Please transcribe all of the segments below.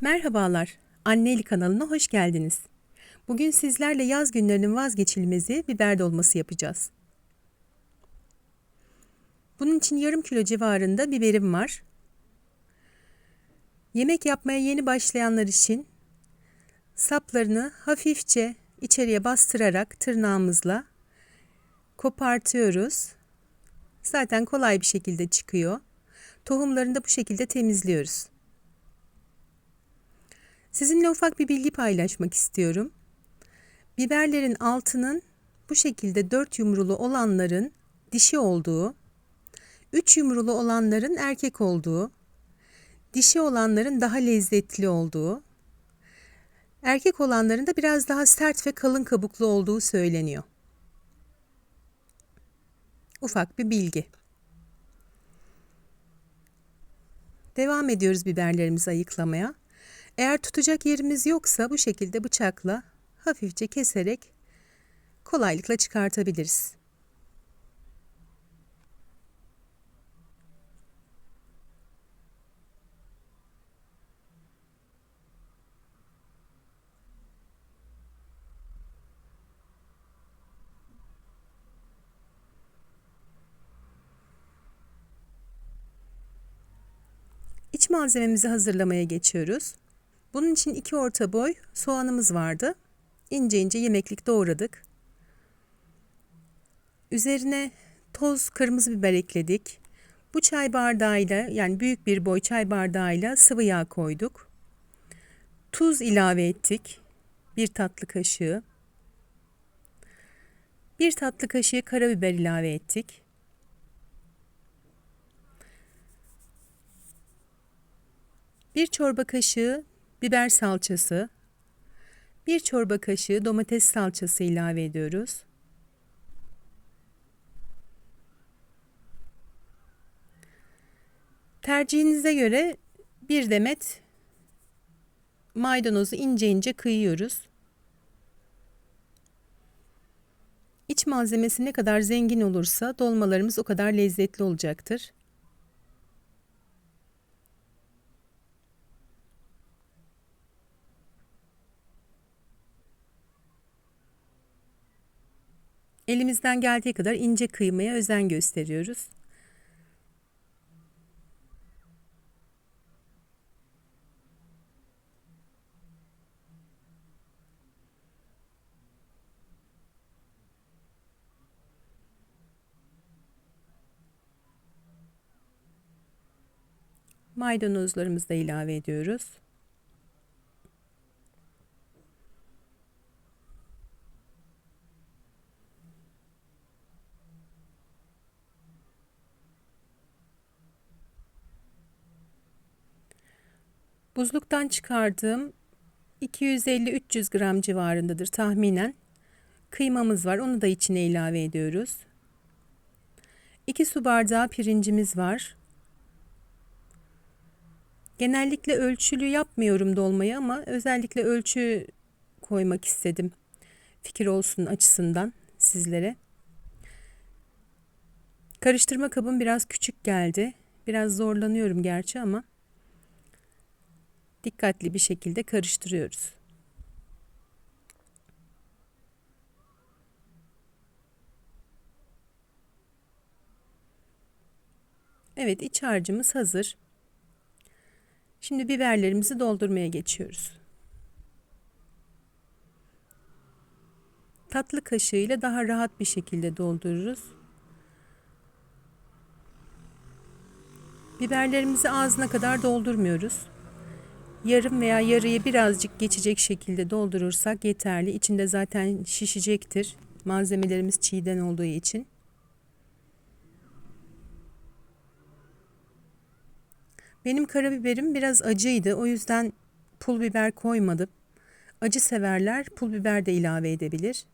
Merhabalar, Anneli kanalına hoş geldiniz. Bugün sizlerle yaz günlerinin vazgeçilmezi biber dolması yapacağız. Bunun için yarım kilo civarında biberim var. Yemek yapmaya yeni başlayanlar için saplarını hafifçe içeriye bastırarak tırnağımızla kopartıyoruz. Zaten kolay bir şekilde çıkıyor. Tohumlarını da bu şekilde temizliyoruz. Sizinle ufak bir bilgi paylaşmak istiyorum. Biberlerin altının bu şekilde dört yumrulu olanların dişi olduğu, üç yumrulu olanların erkek olduğu, dişi olanların daha lezzetli olduğu, erkek olanların da biraz daha sert ve kalın kabuklu olduğu söyleniyor. Ufak bir bilgi. Devam ediyoruz biberlerimizi ayıklamaya. Eğer tutacak yerimiz yoksa bu şekilde bıçakla hafifçe keserek kolaylıkla çıkartabiliriz. İç malzememizi hazırlamaya geçiyoruz. Bunun için iki orta boy soğanımız vardı. İnce ince yemeklik doğradık. Üzerine toz kırmızı biber ekledik. Bu çay bardağıyla yani büyük bir boy çay bardağıyla sıvı yağ koyduk. Tuz ilave ettik. Bir tatlı kaşığı. Bir tatlı kaşığı karabiber ilave ettik. Bir çorba kaşığı biber salçası, bir çorba kaşığı domates salçası ilave ediyoruz. Tercihinize göre bir demet maydanozu ince ince kıyıyoruz. İç malzemesi ne kadar zengin olursa dolmalarımız o kadar lezzetli olacaktır. Elimizden geldiği kadar ince kıymaya özen gösteriyoruz. Maydanozlarımızı da ilave ediyoruz. Buzluktan çıkardığım 250-300 gram civarındadır tahminen. Kıymamız var. Onu da içine ilave ediyoruz. 2 su bardağı pirincimiz var. Genellikle ölçülü yapmıyorum dolmayı ama özellikle ölçü koymak istedim. Fikir olsun açısından sizlere. Karıştırma kabım biraz küçük geldi. Biraz zorlanıyorum gerçi ama dikkatli bir şekilde karıştırıyoruz. Evet iç harcımız hazır. Şimdi biberlerimizi doldurmaya geçiyoruz. Tatlı kaşığıyla daha rahat bir şekilde doldururuz. Biberlerimizi ağzına kadar doldurmuyoruz yarım veya yarıyı birazcık geçecek şekilde doldurursak yeterli. İçinde zaten şişecektir. Malzemelerimiz çiğden olduğu için. Benim karabiberim biraz acıydı. O yüzden pul biber koymadım. Acı severler pul biber de ilave edebilir.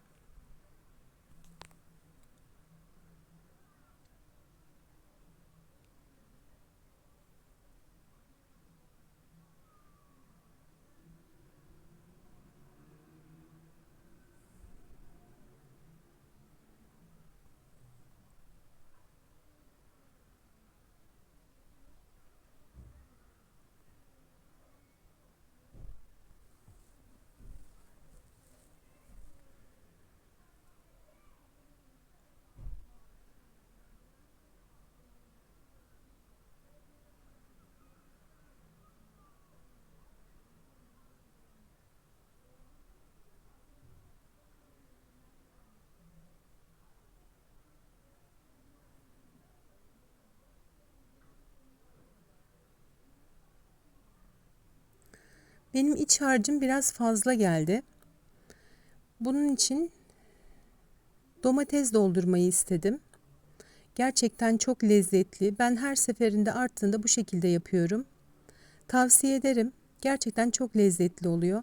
Benim iç harcım biraz fazla geldi. Bunun için domates doldurmayı istedim. Gerçekten çok lezzetli. Ben her seferinde arttığında bu şekilde yapıyorum. Tavsiye ederim. Gerçekten çok lezzetli oluyor.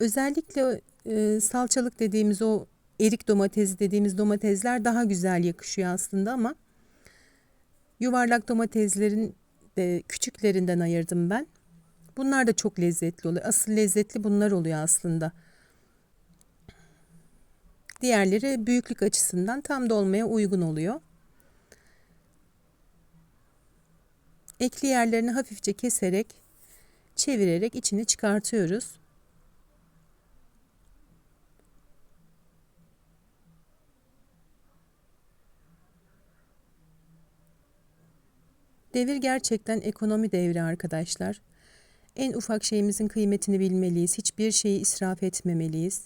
Özellikle e, salçalık dediğimiz o erik domatesi dediğimiz domatesler daha güzel yakışıyor aslında ama yuvarlak domateslerin de küçüklerinden ayırdım ben. Bunlar da çok lezzetli oluyor. Asıl lezzetli bunlar oluyor aslında. Diğerleri büyüklük açısından tam dolmaya uygun oluyor. Ekli yerlerini hafifçe keserek, çevirerek içini çıkartıyoruz. Devir gerçekten ekonomi devri arkadaşlar. En ufak şeyimizin kıymetini bilmeliyiz. Hiçbir şeyi israf etmemeliyiz.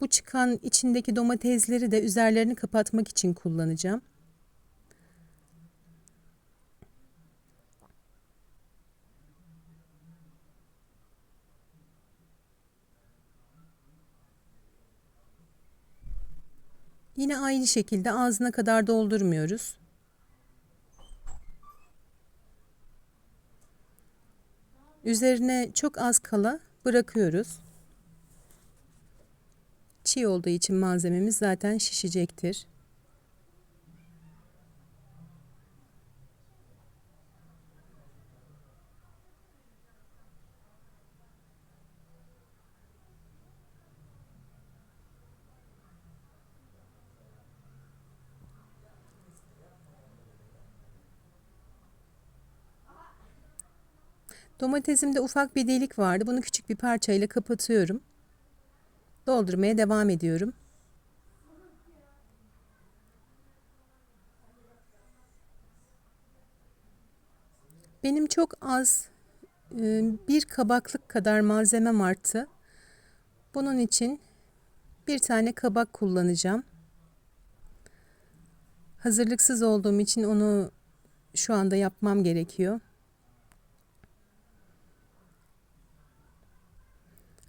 Bu çıkan içindeki domatesleri de üzerlerini kapatmak için kullanacağım. Yine aynı şekilde ağzına kadar doldurmuyoruz. Üzerine çok az kala bırakıyoruz. Çiğ olduğu için malzememiz zaten şişecektir. Domatesimde ufak bir delik vardı. Bunu küçük bir parçayla kapatıyorum. Doldurmaya devam ediyorum. Benim çok az e, bir kabaklık kadar malzemem arttı. Bunun için bir tane kabak kullanacağım. Hazırlıksız olduğum için onu şu anda yapmam gerekiyor.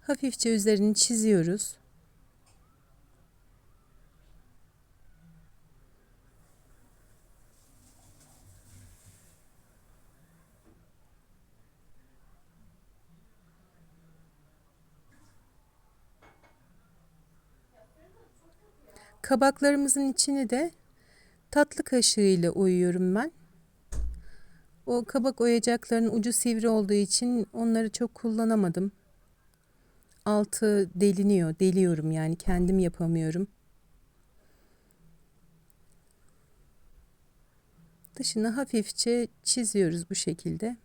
Hafifçe üzerini çiziyoruz. Kabaklarımızın içini de tatlı kaşığı ile oyuyorum ben. O kabak oyacakların ucu sivri olduğu için onları çok kullanamadım altı deliniyor. Deliyorum yani kendim yapamıyorum. Dışını hafifçe çiziyoruz bu şekilde.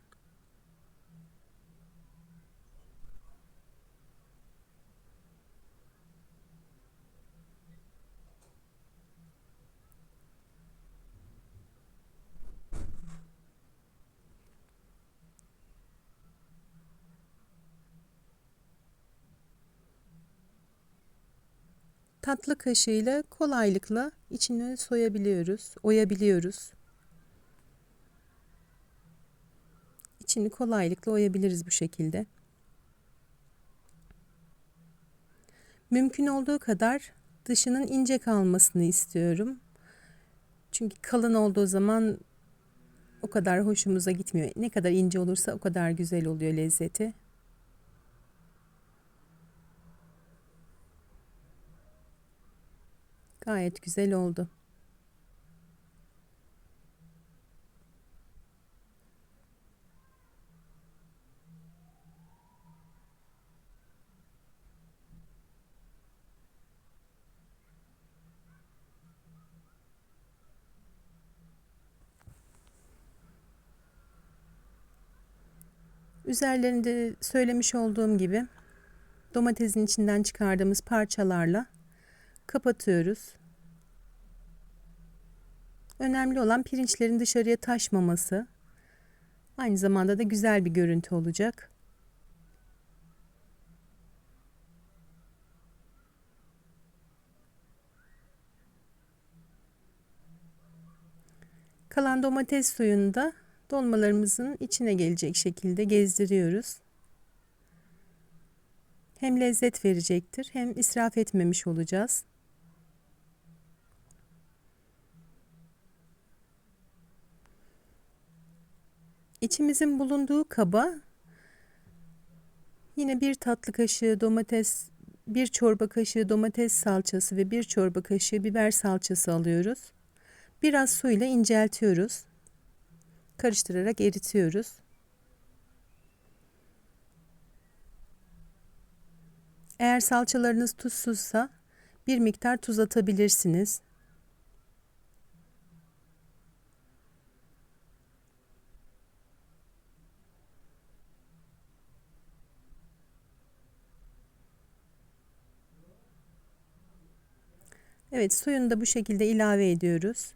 Tatlı kaşığıyla kolaylıkla içini soyabiliyoruz, oyabiliyoruz. İçini kolaylıkla oyabiliriz bu şekilde. Mümkün olduğu kadar dışının ince kalmasını istiyorum. Çünkü kalın olduğu zaman o kadar hoşumuza gitmiyor. Ne kadar ince olursa o kadar güzel oluyor lezzeti. Gayet güzel oldu. Üzerlerinde söylemiş olduğum gibi domatesin içinden çıkardığımız parçalarla kapatıyoruz. Önemli olan pirinçlerin dışarıya taşmaması. Aynı zamanda da güzel bir görüntü olacak. Kalan domates suyunu da dolmalarımızın içine gelecek şekilde gezdiriyoruz. Hem lezzet verecektir hem israf etmemiş olacağız. İçimizin bulunduğu kaba yine bir tatlı kaşığı domates, bir çorba kaşığı domates salçası ve bir çorba kaşığı biber salçası alıyoruz. Biraz suyla inceltiyoruz. Karıştırarak eritiyoruz. Eğer salçalarınız tuzsuzsa bir miktar tuz atabilirsiniz. Evet suyunu da bu şekilde ilave ediyoruz.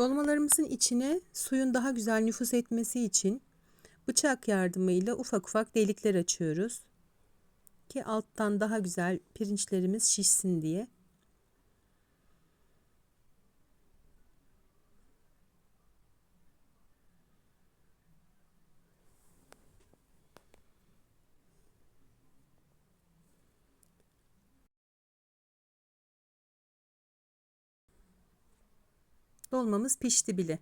Dolmalarımızın içine suyun daha güzel nüfuz etmesi için bıçak yardımıyla ufak ufak delikler açıyoruz. Ki alttan daha güzel pirinçlerimiz şişsin diye. Dolmamız pişti bile.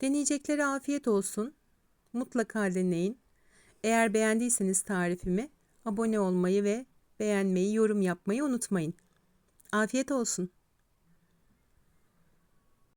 Deneyeceklere afiyet olsun. Mutlaka deneyin. Eğer beğendiyseniz tarifimi abone olmayı ve beğenmeyi, yorum yapmayı unutmayın. Afiyet olsun.